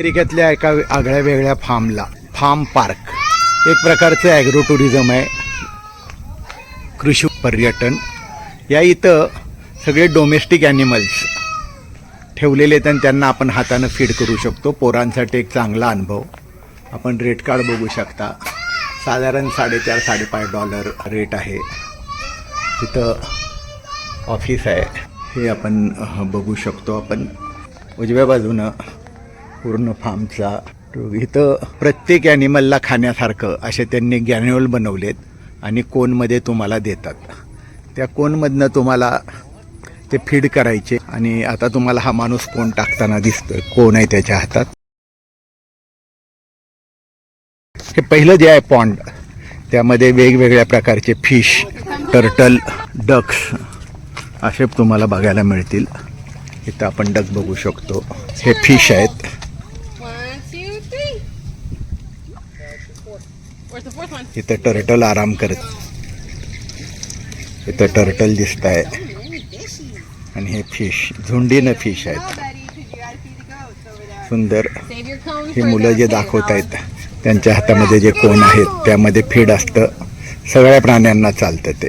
अमेरिकेतल्या एका आगळ्या वेगळ्या फार्मला फार्म पार्क एक प्रकारचं ॲग्रो टुरिझम आहे. कृषी पर्यटन. या इथं सगळे डोमेस्टिक ॲनिमल्स ठेवलेले आहेत आणि त्यांना आपण हातानं फीड करू शकतो. पोरांसाठी एक चांगला अनुभव. आपण रेट कार्ड बघू शकता. साधारण साडेचार साडेपाच डॉलर रेट आहे. तिथं ऑफिस आहे. हे आपण बघू शकतो आपण. उजव्या बाजूनं पूर्ण फार्मचा इथं प्रत्येक ॲनिमलला खाण्यासारखं असे त्यांनी गॅन्युअल बनवलेत आणि कोनमध्ये तुम्हाला देतात. त्या कोनमधनं तुम्हाला ते फीड करायचे आणि आता तुम्हाला हा माणूस कोण टाकताना दिसतोय कोण आहे त्याच्या हातात. हे पहिलं जे आहे पॉन्ड त्यामध्ये वेगवेगळ्या प्रकारचे फिश टर्टल डक्स असे तुम्हाला बघायला मिळतील. इथं आपण डक बघू शकतो. हे फिश आहेत. इथं टर्टल आराम करत. इथं टर्टल दिसत आहे आणि हे फिश झुंडीनं फिश आहेत. सुंदर. ही मुलं जे दाखवत आहेत त्यांच्या हातामध्ये जे कोण आहेत त्यामध्ये फीड असतं. सगळ्या प्राण्यांना चालतं ते.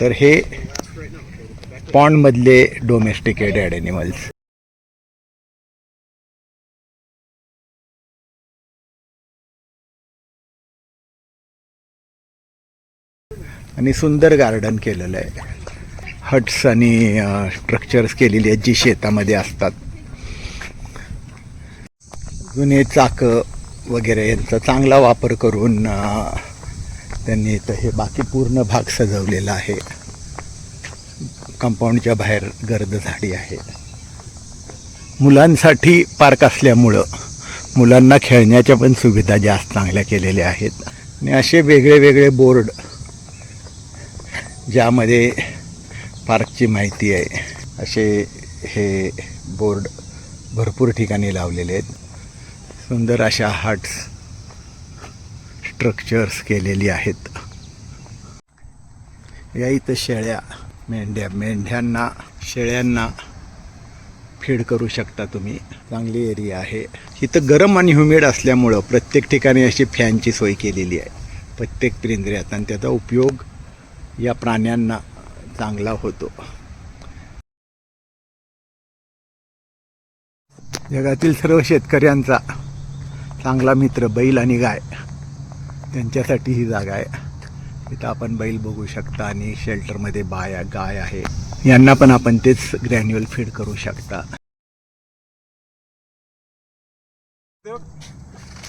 तर हे पॉन्डमधले डोमेस्टिकेटेड ॲनिमल्स आणि सुंदर गार्डन केलेलं आहे. हट्स आणि स्ट्रक्चर्स केलेली आहेत जी शेतामध्ये असतात. जुने चाकं वगैरे यांचा चांगला वापर करून त्यांनी इथं हे बाकी पूर्ण भाग सजवलेला आहे. कंपाऊंडच्या बाहेर गर्द झाडी आहे. मुलांसाठी पार्क असल्यामुळं मुलांना खेळण्याच्या पण सुविधा जास्त चांगल्या केलेल्या आहेत. आणि असे वेगळे वेगळे बोर्ड ज्यामध्ये पार्कची माहिती आहे. असे हे बोर्ड भरपूर ठिकाणी लावलेले आहेत. सुंदर अशा हट्स स्ट्रक्चर्स केलेली आहेत. या इथं शेळ्या मेंढ्या मेंढ्यांना शेळ्यांना फीड करू शकता तुम्ही. चांगली एरिया आहे. इथं गरम आणि ह्युमिड असल्यामुळं प्रत्येक ठिकाणी अशी फॅनची सोय केलेली आहे. प्रत्येक पिंजऱ्यात आणि त्याचा उपयोग या प्राण्यांना चांगला होतो. जगातील सर्व शेतकऱ्यांचा चांगला मित्र बैल आणि गाय त्यांच्यासाठी ही जागा आहे. इथं आपण बैल बघू शकता आणि शेल्टरमध्ये बाय गाय आहे. यांना पण आपण तेच ग्रॅन्युअल फीड करू शकता.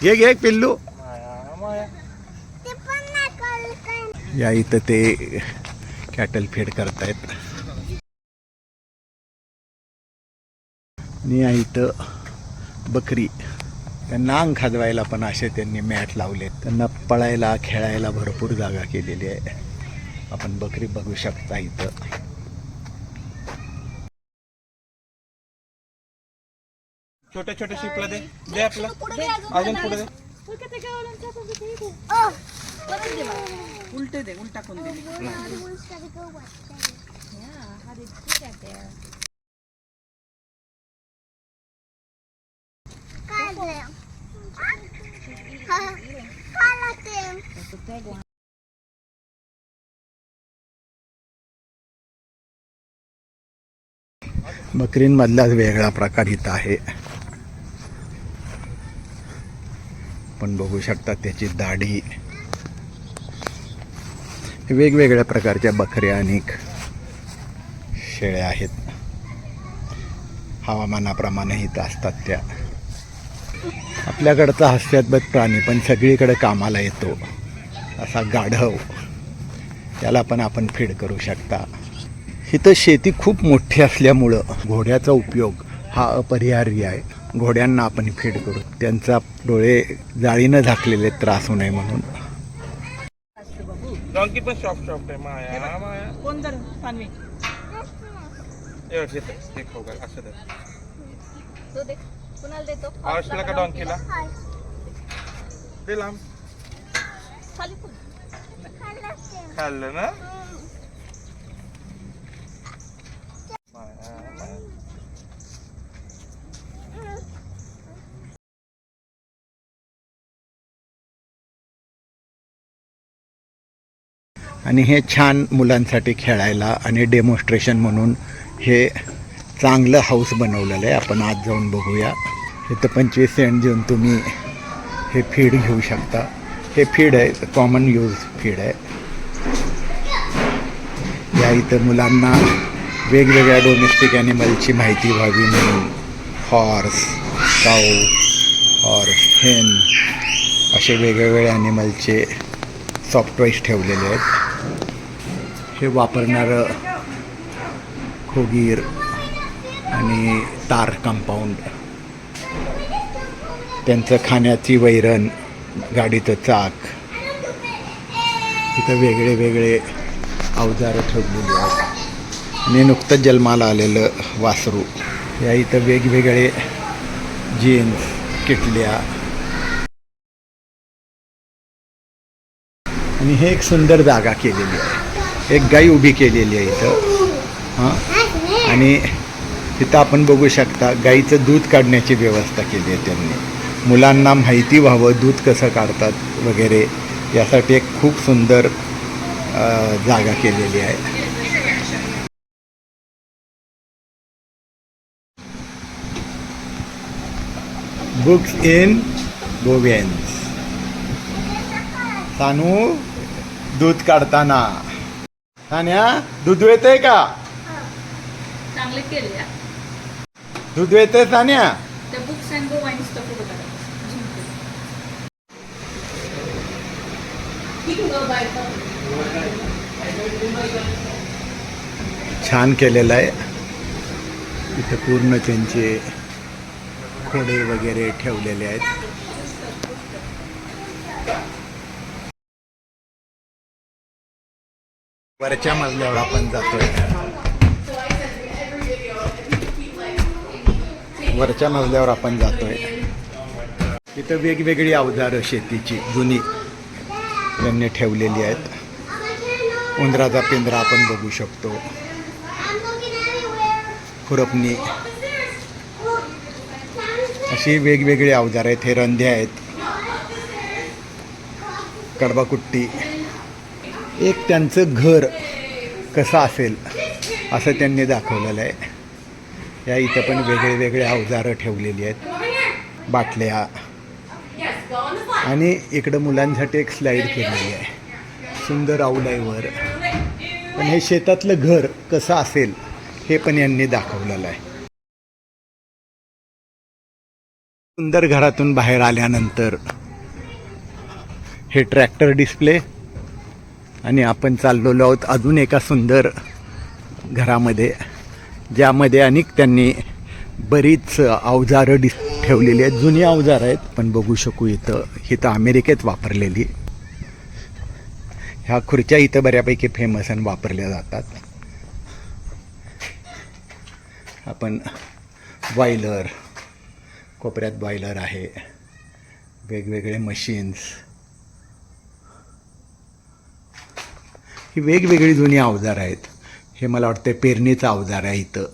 ये घे पिल्लू. या इथं ते कॅटल फीड करतायत. आणि या इथं बकरी. त्यांना अंग खाजवायला पण असे त्यांनी मॅट लावले. त्यांना पळायला खेळायला भरपूर जागा केलेली आहे. आपण बकरी बघू शकता इथं. छोट्या छोट्या शिपला दे. दे आपलं. अजून पुढे दे. परत दे वेगळा प्रकार इथं आहे. पण बघू शकता त्याची दाढी. वेगवेगळ्या प्रकारच्या बकऱ्या अनेक शेळ्या आहेत. हवामानाप्रमाणे इथं असतात त्या. आपल्याकडचा हास्यात्मक प्राणी पण सगळीकडे कामाला येतो. असा गाढव त्याला पण आपण फीड करू शकता. इथं शेती खूप मोठी असल्यामुळं घोड्याचा उपयोग हा अपरिहार्य आहे. घोड्यांना आपण फीड करू. त्यांचा डोळे जाळीनं झाकलेले त्रास होऊ नये म्हणून. डॉंकी पण शॉप शॉप आहे माया माया. कोण जर सानवी ए, घेत हे खाऊ का असं दे. तो देख कुणाला देतो? आयुषला का डॉंकीला दे लांब. खाली खाल्लं ना? आणि हे छान मुलांसाठी खेळायला आणि डेमॉन्स्ट्रेशन म्हणून हे चांगलं हाऊस बनवलेलं आहे. आपण आज जाऊन बघूया. इथं पंचवीस सेंट देऊन तुम्ही हे फीड घेऊ शकता. हे फीड आहे कॉमन यूज फीड आहे. या इथं मुलांना वेगवेगळ्या डोमेस्टिक ॲनिमलची माहिती व्हावी म्हणून हॉर्स काऊ हॉर्स हेन असे वेगवेगळ्या ॲनिमलचे सॉफ्टवेअर्स ठेवलेले आहेत. हे वापरणारं खोगीर आणि तार कंपाऊंड त्यांचं खाण्याची वैरण गाडीचं चाक. तिथं वेगळे वेगळे अवजारं ठेवलेली आहेत. आणि नुकतंच जन्माला आलेलं वासरू. या इथं वेगवेगळे जीन्स किटल्या. आणि हे एक सुंदर जागा केलेली आहे. एक गाई उभी केलेली आहे इथं. हां? आणि तिथं आपण बघू शकता गाईचं दूध काढण्याची व्यवस्था केली आहे त्यांनी. मुलांना माहिती व्हावं दूध कसं काढतात वगैरे यासाठी एक खूप सुंदर जागा केलेली आहे. बुक्स इन गोवेन्स सानू दूध काढताना. सान्या दूध येते का? चांगले केले हा. दूध येते सान्या? त्या बुक्स अँड गो वाईन्सचा फोटो काढा छान केलेलं आहे. इथं पूर्ण त्यांचे खोडे वगैरे ठेवलेले आहेत. वरच्या मजल्यावर आपण जातोय. वरच्या मजल्यावर आपण जातोय. तिथं वेगवेगळी अवजारं शेतीची जुनी त्यांनी ठेवलेली आहेत. उंदराचा पिंजरा आपण बघू शकतो. खुरपणी. अशी वेगवेगळी अवजारं आहेत. हे रंधे आहेत. कडबाकुट्टी एक त्यांचं घर कसं असेल असं त्यांनी दाखवलेलं आहे. या इथं पण वेगळे वेगळे अवजारं ठेवलेली आहेत. बाटल्या. आणि इकडं मुलांसाठी एक स्लाईड केलेली आहे. सुंदर आवलाईवर. पण हे शेतातलं घर कसं असेल हे पण यांनी दाखवलेलं आहे. सुंदर घरातून बाहेर आल्यानंतर हे ट्रॅक्टर डिस्प्ले आणि आपण चाललेलो आहोत अजून एका सुंदर घरामध्ये ज्यामध्ये अनेक त्यांनी बरीच अवजारं डि ठेवलेली आहेत. जुनी अवजारं आहेत पण बघू शकू इथं इथं अमेरिकेत वापरलेली. ह्या खुर्च्या इथं बऱ्यापैकी फेमस आणि वापरल्या जातात. आपण बॉयलर कोपऱ्यात बॉयलर आहे. वेगवेगळे मशीन्स ही वेगवेगळी जुनी अवजार आहेत. हे मला वाटतं पेरणीचं अवजार आहे इथं.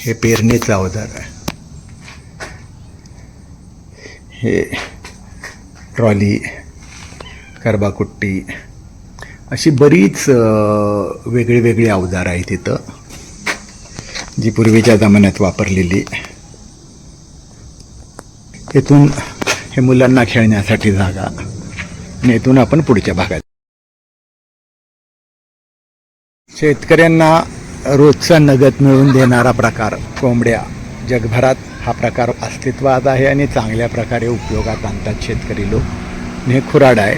हे पेरणीचं अवजार आहे. हे ट्रॉली करबाकुट्टी अशी बरीच वेगळी वेगळी अवजार आहेत इथं जी पूर्वीच्या जमान्यात वापरलेली. इथून हे मुलांना खेळण्यासाठी जागा आणि इथून आपण पुढच्या भागात शेतकऱ्यांना रोजचा नगद मिळवून देणारा प्रकार कोंबड्या. जगभरात हा प्रकार अस्तित्वात आहे आणि चांगल्या प्रकारे उपयोगात आणतात शेतकरी लोक. हे खुराड आहे.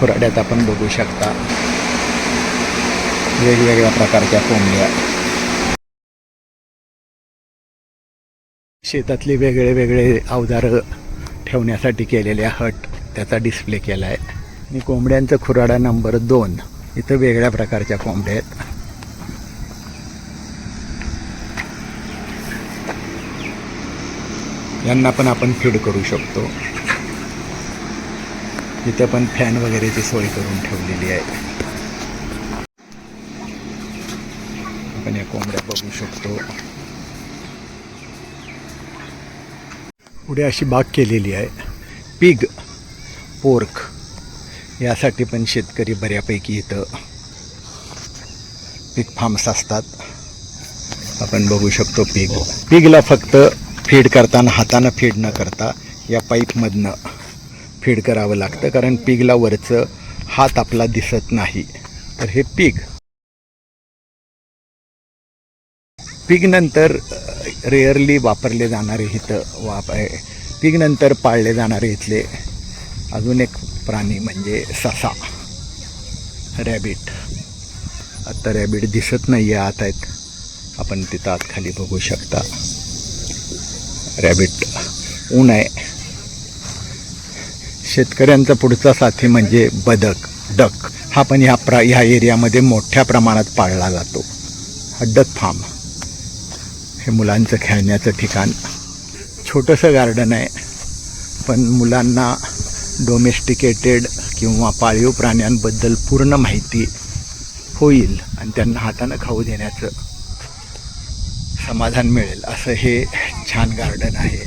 खुराड्यात आपण बघू शकता. वेगवेगळ्या प्रकारच्या कोंबड्या. शेतातले वेगळे वेगळे अवजारं ठेवण्यासाठी केलेल्या हट त्याचा डिस्प्ले केला आहे आणि कोंबड्यांचं खुराडा नंबर दोन. इथं वेगळ्या प्रकारच्या कोंबड्या आहेत. यांना पण आपण फीड करू शकतो. इथं पण फॅन वगैरेची सोय करून ठेवलेली आहे. आपण या कोंबड्या बघू शकतो. पुढे अशी बाग केलेली आहे. पिग पोर्क यासाठी पण शेतकरी बऱ्यापैकी इथं पिग फार्म्स असतात. आपण बघू शकतो पिग पिगला फक्त फीड करताना हातानं फीड न करता या पाईपमधनं फीड करावं लागतं. कारण पिगला वरचं हात आपला दिसत नाही. तर हे पिग पिगनंतर रेअरली वापरले जाणारे इथं वाप पीकनंतर पाळले जाणारे इथले अजून एक प्राणी म्हणजे ससा. रॅबिट आता रॅबिट दिसत नाही आहे आत आहेत. आपण तिथं आत खाली बघू शकता. रॅबिट ऊन आहे. शेतकऱ्यांचा पुढचा साथी म्हणजे बदक डक. हा पण ह्या प्रा ह्या एरियामध्ये मोठ्या प्रमाणात पाळला जातो. हा डक फार्म. हे मुलांचं खेळण्याचं ठिकाण. छोटंसं गार्डन आहे. पण मुलांना डोमेस्टिकेटेड किंवा पाळीव प्राण्यांबद्दल पूर्ण माहिती होईल आणि त्यांना हातानं खाऊ देण्याचं समाधान मिळेल असं हे छान गार्डन आहे.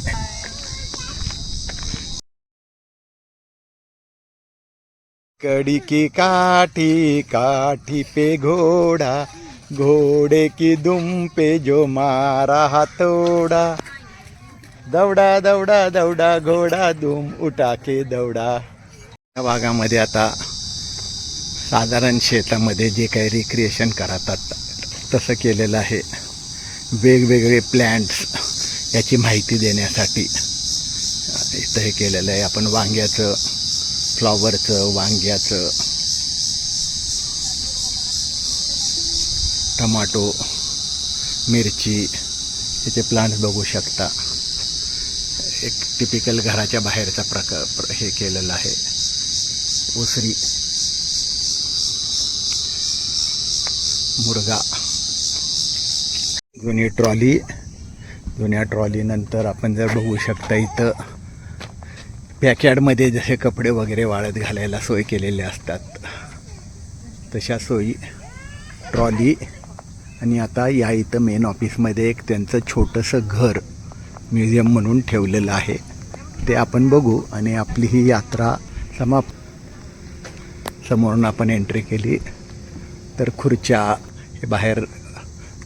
कड़ी की काठी काठी पे घोड़ा घोड़े की दुम पे जो मारा हातोडा दौडा दौडा दौडा घोडा दुम उठा के दौडा या भागामध्ये आता साधारण शेतामध्ये जे काही रिक्रिएशन करतात तसं केलेलं आहे. वेगवेगळे प्लॅन्ट्स याची माहिती देण्यासाठी इथं हे केलेलं आहे. आपण वांग्याचं फ्लॉवरचं वांग्याचं टमाटो मिरची याचे प्लांट्स बघू शकता. एक टिपिकल घराच्या बाहेरचा प्रकार प्र- हे केलेलं आहे. उसरी. मुरगा. जुनी ट्रॉली. जुन्या ट्रॉलीनंतर आपण जर बघू शकता इथं पॅकॅडमध्ये जसे कपडे वगैरे वाळत घालायला सोय केलेले असतात. तशा सोयी ट्रॉली. आणि आता या इथं मेन ऑफिसमध्ये एक त्यांचं छोटंसं घर म्युझियम म्हणून ठेवलेलं आहे. ते आपण बघू आणि आपली ही यात्रा समाप समोरून आपण एंट्री केली. तर खुर्च्या हे बाहेर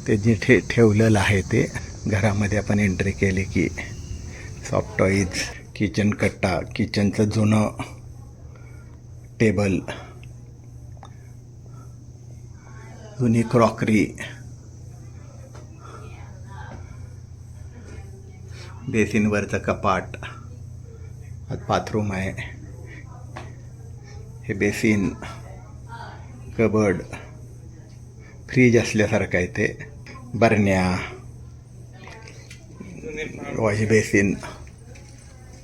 ते जे ठे ठेवलेलं आहे ते. घरामध्ये आपण एंट्री केली की सॉफ्ट टॉईज किचन कट्टा किचनचं जुनं टेबल जुनी क्रॉकरी बेसिनवरचं कपाट बाथरूम आहे. हे बेसिन कबड फ्रीज असल्यासारखं आहे ते. बरण्या. Wash basin.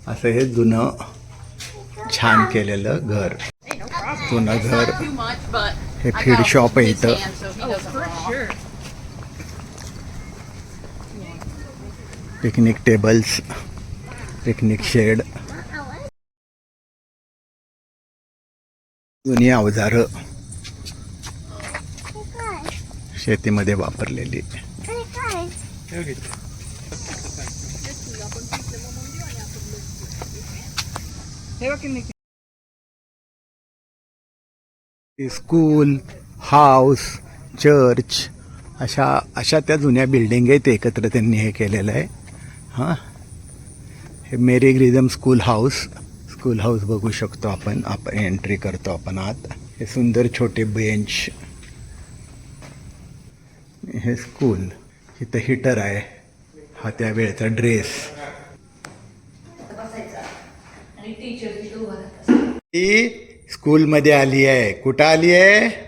असं हे जुनं छान केलेलं घर. जुनं घर. हे फीड शॉप आहे इथं. Picnic tables picnic shed. जुनी अवजारं. शेतीमध्ये वापरलेली. स्कूल हाऊस चर्च अशा अशा त्या जुन्या बिल्डिंग आहेत एकत्र त्यांनी हे केलेलं आहे. हां. हे Mary Grissom school house school house बघू शकतो आपण. आपण एंट्री करतो आपण आत. हे सुंदर छोटे बेंच हे स्कूल इथं हिटर आहे. हा त्या वेळेचा ड्रेस ती स्कूलमध्ये आली आहे. कुठं आली आहे?